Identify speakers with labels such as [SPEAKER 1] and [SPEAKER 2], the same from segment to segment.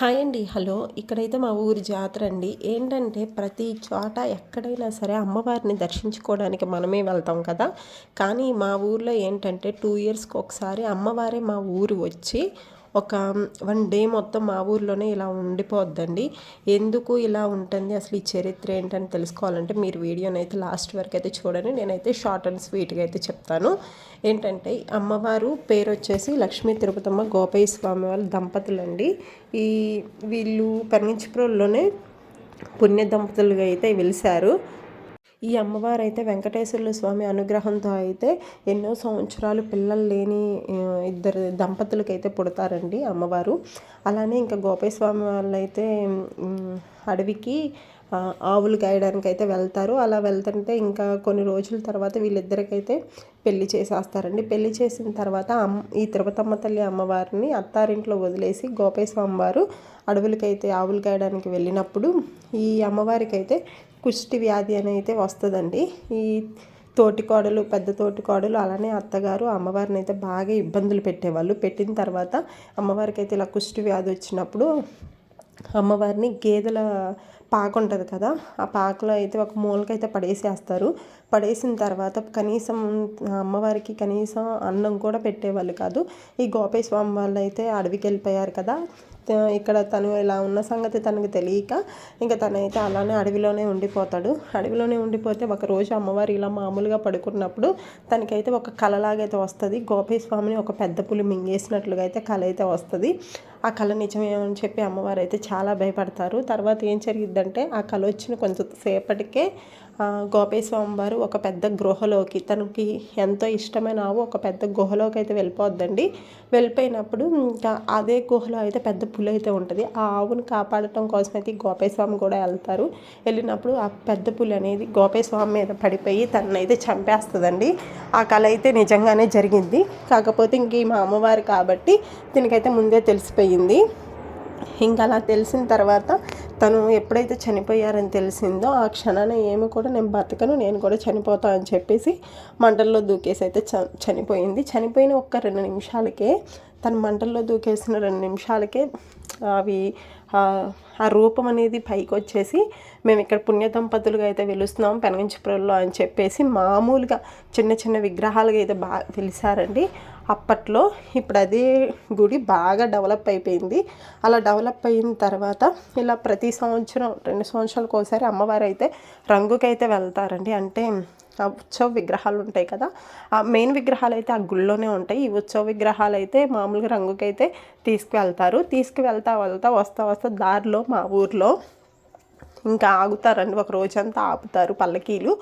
[SPEAKER 1] Hi అండి. Hello. ఇక్కడైతే మా ఊరి జాతర అండి. ఏంటంటే ప్రతి చోట ఎక్కడైనా సరే అమ్మవారిని దర్శించుకోవడానికి మనమే వెళ్తాం కదా. కానీ మా ఊర్లో ఏంటంటే టూ ఇయర్స్కి ఒకసారి అమ్మవారే మా ఊరు వచ్చి ఒక వన్ డే మొత్తం మా ఊర్లోనే ఇలా ఉండిపోద్దండి. ఎందుకు ఇలా ఉంటుంది? అసలు ఈ చరిత్ర ఏంటని తెలుసుకోవాలంటే మీరు వీడియోని అయితే లాస్ట్ వరకు అయితే చూడండి. నేనైతే షార్ట్ అండ్ స్వీట్గా అయితే చెప్తాను. ఏంటంటే అమ్మవారు పేరు వచ్చేసి లక్ష్మీ తిరుపతమ్మ గోపయ్య స్వామి వాళ్ళ దంపతులండి. ఈ వీళ్ళు పెరంగించిపురంలోనే పుణ్య దంపతులుగా అయితే వెలిశారు. ఈ అమ్మవారు అయితే వెంకటేశ్వరుల స్వామి అనుగ్రహంతో అయితే ఎన్నో సంవత్సరాలు పిల్లలు లేని ఇద్దరు దంపతులకి అయితే పుడతారండి అమ్మవారు. అలానే ఇంకా గోపేస్వామి స్వామి వాళ్ళు అయితే అడవికి ఆవులు కాయడానికి అయితే వెళ్తారు. అలా వెళ్తుంటే ఇంకా కొన్ని రోజుల తర్వాత వీళ్ళిద్దరికైతే పెళ్ళి చేసేస్తారండి. పెళ్ళి చేసిన తర్వాత అమ్మ ఈ తిరుపతమ్మ తల్లి అమ్మవారిని అత్తారింట్లో వదిలేసి గోపయ్య వారు అడవులకైతే ఆవులు గాయడానికి వెళ్ళినప్పుడు ఈ అమ్మవారికైతే కుష్టి వ్యాధి అని అయితే వస్తుందండి. ఈ తోటి కోడలు పెద్ద తోటి కోడలు అలానే అత్తగారు అమ్మవారిని అయితే బాగా ఇబ్బందులు పెట్టేవాళ్ళు. పెట్టిన తర్వాత అమ్మవారికి అయితే ఇలా కుష్టి వ్యాధి వచ్చినప్పుడు అమ్మవారిని గేదెల పాక ఉంటుంది కదా ఆ పాకలో అయితే ఒక మూలకైతే పడేసేస్తారు. పడేసిన తర్వాత కనీసం అమ్మవారికి కనీసం అన్నం కూడా పెట్టేవాళ్ళు కాదు. ఈ గోపే స్వామి వాళ్ళు అయితే అడవికి వెళ్ళిపోయారు కదా ఇక్కడ తను ఇలా ఉన్న సంగతి తనకు తెలియక ఇంకా తనైతే అలానే అడవిలోనే ఉండిపోతాడు. అడవిలోనే ఉండిపోతే ఒక రోజు అమ్మవారు ఇలా మామూలుగా పడుకున్నప్పుడు తనకైతే ఒక కళలాగైతే వస్తుంది. గోపేస్వామిని స్వామిని ఒక పెద్ద పులి మింగేసినట్లుగా అయితే కళ అయితే వస్తుంది. ఆ కళ నిజమేమని చెప్పి అమ్మవారు అయితే చాలా భయపడతారు. తర్వాత ఏం జరిగిద్దంటే ఆ కళ వచ్చిన కొంచెం సేపటికే గోపయ్య వారు ఒక పెద్ద గృహలోకి తనకి ఎంతో ఇష్టమైన ఆవు ఒక పెద్ద గుహలోకి అయితే వెళ్ళిపోద్దండి. వెళ్ళిపోయినప్పుడు ఇంకా అదే గుహలో అయితే పెద్ద పులి అయితే ఉంటుంది. ఆ ఆవును కాపాడటం కోసం అయితే గోపయ్య కూడా వెళ్తారు. వెళ్ళినప్పుడు ఆ పెద్ద పులి అనేది గోపయ్య స్వామి మీద పడిపోయి తనైతే చంపేస్తుందండి. ఆ కళ అయితే నిజంగానే జరిగింది. కాకపోతే ఇంక మా అమ్మవారు కాబట్టి దీనికైతే ముందే తెలిసిపోయింది. ఇంకా అలా తెలిసిన తర్వాత తను ఎప్పుడైతే చనిపోయారని తెలిసిందో ఆ క్షణాన ఏమి కూడా నేను బతకను నేను కూడా చనిపోతా అని చెప్పేసి మంటల్లో దూకేసి అయితే చ చనిపోయింది. చనిపోయిన ఒక్క రెండు నిమిషాలకే తన మంటల్లో దూకేసిన రెండు నిమిషాలకే అవి ఆ రూపం అనేది పైకి వచ్చేసి మేము ఇక్కడ పుణ్య దంపతులుగా అయితే వెలుస్తున్నాం పెనగించపురంలో అని చెప్పేసి మామూలుగా చిన్న చిన్న విగ్రహాలుగా అయితే బాగా పిలిచారండి అప్పట్లో ఇప్పుడు అదే గుడి బాగా డెవలప్ అయిపోయింది. అలా డెవలప్ అయిన తర్వాత ఇలా ప్రతి సంవత్సరం రెండు సంవత్సరాలకు ఒకసారి అమ్మవారు అయితే రంగుకైతే వెళ్తారండి. అంటే ఆ ఉత్సవ విగ్రహాలు ఉంటాయి కదా ఆ మెయిన్ విగ్రహాలు అయితే ఆ గుళ్ళోనే ఉంటాయి. ఈ ఉత్సవ విగ్రహాలు అయితే మామూలుగా రంగుకైతే తీసుకువెళ్తారు. తీసుకువెళ్తా వెళ్తా వస్తా వస్తా దారిలో మా ఊర్లో ఇంకా ఆగుతారండి. ఒక రోజంతా ఆపుతారు పల్లకీలు.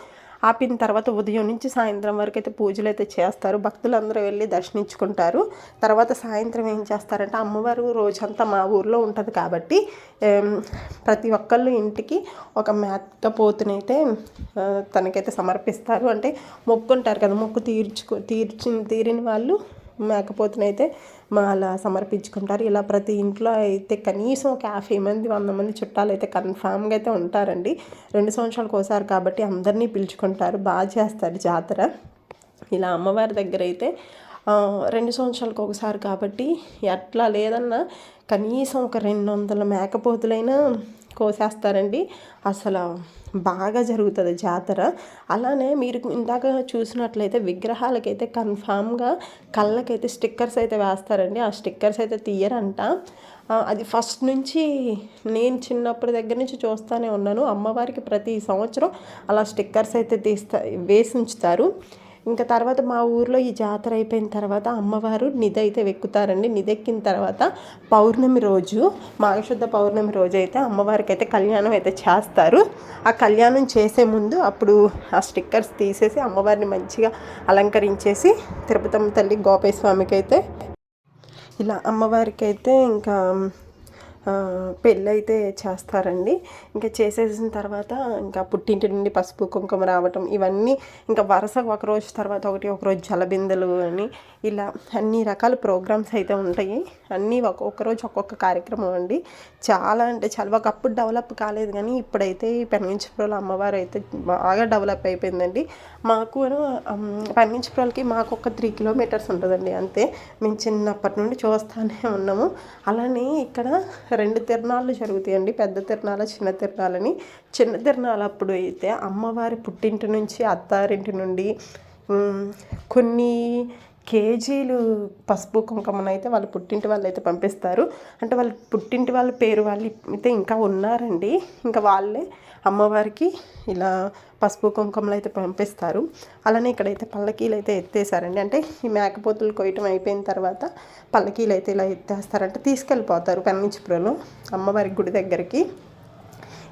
[SPEAKER 1] ఆపిన తర్వాత ఉదయం నుంచి సాయంత్రం వరకు అయితే పూజలు అయితే చేస్తారు. భక్తులందరూ వెళ్ళి దర్శించుకుంటారు. తర్వాత సాయంత్రం ఏం చేస్తారంటే అమ్మవారు రోజంతా మా ఊర్లో ఉంటుంది కాబట్టి ప్రతి ఒక్కళ్ళు ఇంటికి ఒక మేత పోతునైతే తనకైతే సమర్పిస్తారు. అంటే మొక్కుంటారు కదా మొక్కు తీర్చుకో తీర్చి తీరిన వాళ్ళు మేకపోతునైతే మా అలా సమర్పించుకుంటారు. ఇలా ప్రతి ఇంట్లో అయితే కనీసం ఒక యాభై మంది వంద మంది చుట్టాలు అయితే కన్ఫామ్గా అయితే ఉంటారండి. రెండు సంవత్సరాలకు ఒకసారి కాబట్టి అందరినీ పిలుచుకుంటారు. బాగా చేస్తారు జాతర. ఇలా అమ్మవారి దగ్గర అయితే రెండు సంవత్సరాలకు ఒకసారి కాబట్టి ఎట్లా లేదన్నా కనీసం ఒక రెండు వందల మేకపోతులైనా కోసేస్తారండి. అసలు బాగా జరుగుతుంది జాతర. అలానే మీరు ఇందాక చూసినట్లయితే విగ్రహాలకైతే కన్ఫామ్గా కళ్ళకైతే స్టిక్కర్స్ అయితే వేస్తారండి. ఆ స్టిక్కర్స్ అయితే తీయరంట. అది ఫస్ట్ నుంచి నేను చిన్నప్పటి దగ్గర నుంచి చూస్తూనే ఉన్నాను. అమ్మవారికి ప్రతి సంవత్సరం అలా స్టిక్కర్స్ అయితే తీస్తా వేసి ఉంచుతారు. ఇంకా తర్వాత మా ఊర్లో ఈ జాతర అయిపోయిన తర్వాత అమ్మవారు నిధి అయితే వెక్కుతారండి. నిధి తర్వాత పౌర్ణమి రోజు మాఘశుద్ధ పౌర్ణమి రోజు అయితే అమ్మవారికి అయితే కళ్యాణం అయితే చేస్తారు. ఆ కళ్యాణం చేసే ముందు అప్పుడు ఆ స్టిక్కర్స్ తీసేసి అమ్మవారిని మంచిగా అలంకరించేసి తిరుపతమ్మ తల్లి గోపేస్వామికి స్వామికి అయితే ఇలా అమ్మవారికి అయితే ఇంకా పెళ్ళైతే చేస్తారండి. ఇంకా చేసేసిన తర్వాత ఇంకా పుట్టింటి నుండి పసుపు కుంకుమ రావటం ఇవన్నీ ఇంకా వరుస ఒక రోజు తర్వాత ఒకటి ఒకరోజు జలబిందెలు అని ఇలా అన్ని రకాల ప్రోగ్రామ్స్ అయితే ఉంటాయి. అన్నీ ఒక్కొక్క రోజు ఒక్కొక్క కార్యక్రమం అండి. చాలా అంటే చాలా ఒకప్పుడు డెవలప్ కాలేదు కానీ ఇప్పుడైతే ఈ అమ్మవారు అయితే బాగా డెవలప్ అయిపోయిందండి. మాకు పెనగించిపురాలకి మాకు ఒక త్రీ కిలోమీటర్స్ ఉంటుందండి అంతే. మేము చిన్నప్పటి నుండి చూస్తూనే ఉన్నాము. అలానే ఇక్కడ రెండు తిరణాలు జరుగుతాయండి. పెద్ద తిరణాల చిన్న తిరణాలని. చిన్న తిరణాలు అప్పుడు అయితే అమ్మవారి పుట్టింటి నుంచి అత్తారింటి నుండి కొన్ని కేజీలు పసుపు కుంకుమను అయితే వాళ్ళ పుట్టింటి వాళ్ళు అయితే పంపిస్తారు. అంటే వాళ్ళ పుట్టింటి వాళ్ళ పేరు వాళ్ళు అయితే ఇంకా ఉన్నారండి. ఇంకా వాళ్ళే అమ్మవారికి ఇలా పసుపు కుంకుమలు అయితే పంపిస్తారు. అలానే ఇక్కడైతే పల్లకీలు అయితే ఎత్తేసారండి. అంటే ఈ మేకపోతులు కొయ్యటం అయిపోయిన తర్వాత పల్లకీలు అయితే ఇలా ఎత్తేస్తారంటే తీసుకెళ్ళిపోతారు. పెన్నించిపురంలో అమ్మవారి గుడి దగ్గరికి.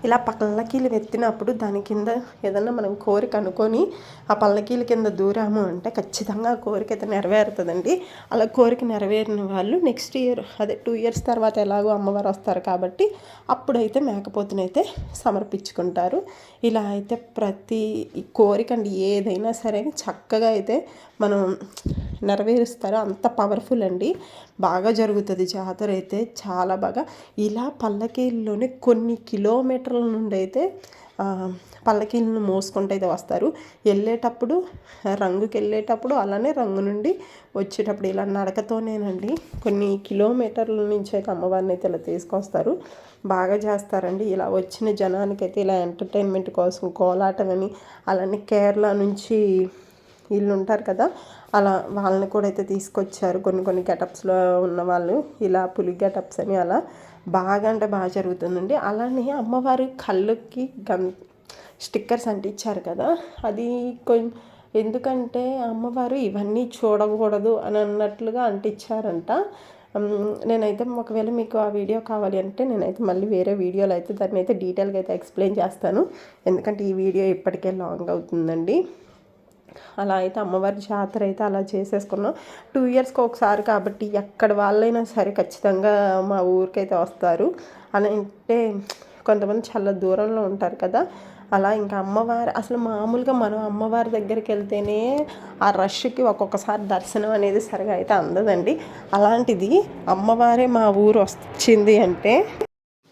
[SPEAKER 1] ఇలా పల్లకీలు ఎత్తినప్పుడు దాని కింద ఏదన్నా మనం కోరిక అనుకొని ఆ పల్లకీల కింద దూరాము అంటే ఖచ్చితంగా ఆ కోరిక అయితే నెరవేరుతుందండి. అలా కోరిక నెరవేరిన వాళ్ళు నెక్స్ట్ ఇయర్ అదే టూ ఇయర్స్ తర్వాత ఎలాగో అమ్మవారు వస్తారు కాబట్టి అప్పుడైతే మేకపోతునైతే సమర్పించుకుంటారు. ఇలా అయితే ప్రతి ఈ కోరిక అండి ఏదైనా సరే చక్కగా అయితే మనం నెరవేరుస్తారు అంత పవర్ఫుల్ అండి. బాగా జరుగుతుంది జాతర అయితే చాలా బాగా. ఇలా పల్లకీల్లోనే కొన్ని కిలోమీటర్ల నుండి అయితే పల్లకీలను మోసుకుంటూ అయితే వస్తారు. వెళ్ళేటప్పుడు రంగుకి వెళ్ళేటప్పుడు అలానే రంగు నుండి వచ్చేటప్పుడు ఇలా నడకతోనేనండి కొన్ని కిలోమీటర్ల నుంచి అయితే అమ్మవారిని అయితే ఇలా తీసుకొస్తారు. బాగా చేస్తారండి. ఇలా వచ్చిన జనానికైతే ఇలా ఎంటర్టైన్మెంట్ కోసం కోలాటం అని అలానే కేరళ నుంచి వీళ్ళు ఉంటారు కదా అలా వాళ్ళని కూడా అయితే తీసుకొచ్చారు. కొన్ని కొన్ని గెటప్స్లో ఉన్న వాళ్ళు ఇలా పులి గెటప్స్ అని అలా బాగా అంటే బాగా జరుగుతుందండి. అలానే అమ్మవారి కళ్ళుకి గన్ స్టిక్కర్స్ అంటించారు కదా అది కొం ఎందుకంటే అమ్మవారు ఇవన్నీ చూడకూడదు అని అన్నట్లుగా అంటించారంట నేనైతే ఒకవేళ మీకు ఆ వీడియో కావాలి అంటే నేనైతే మళ్ళీ వేరే వీడియోలో అయితే దాన్ని అయితే డీటెయిల్గా అయితే ఎక్స్ప్లెయిన్ చేస్తాను. ఎందుకంటే ఈ వీడియో ఇప్పటికే లాంగ్ అవుతుందండి. అలా అయితే అమ్మవారి జాతర అయితే అలా చేసేసుకున్నాం. టూ ఇయర్స్కి ఒకసారి కాబట్టి ఎక్కడ వాళ్ళైనా సరే ఖచ్చితంగా మా ఊరికైతే వస్తారు. అలా అంటే కొంతమంది చాలా దూరంలో ఉంటారు కదా. అలా ఇంకా అమ్మవారు అసలు మామూలుగా మనం అమ్మవారి దగ్గరికి వెళ్తేనే ఆ రష్కి ఒక్కొక్కసారి దర్శనం అనేది సరిగా అయితే అందదండి. అలాంటిది అమ్మవారే మా ఊరు వచ్చింది అంటే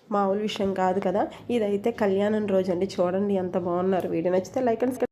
[SPEAKER 1] మామూలు విషయం కాదు కదా. ఇదైతే కళ్యాణం రోజు అండి. చూడండి ఎంత బాగున్నారు వీడియో. నచ్చితే లైక్ అండ్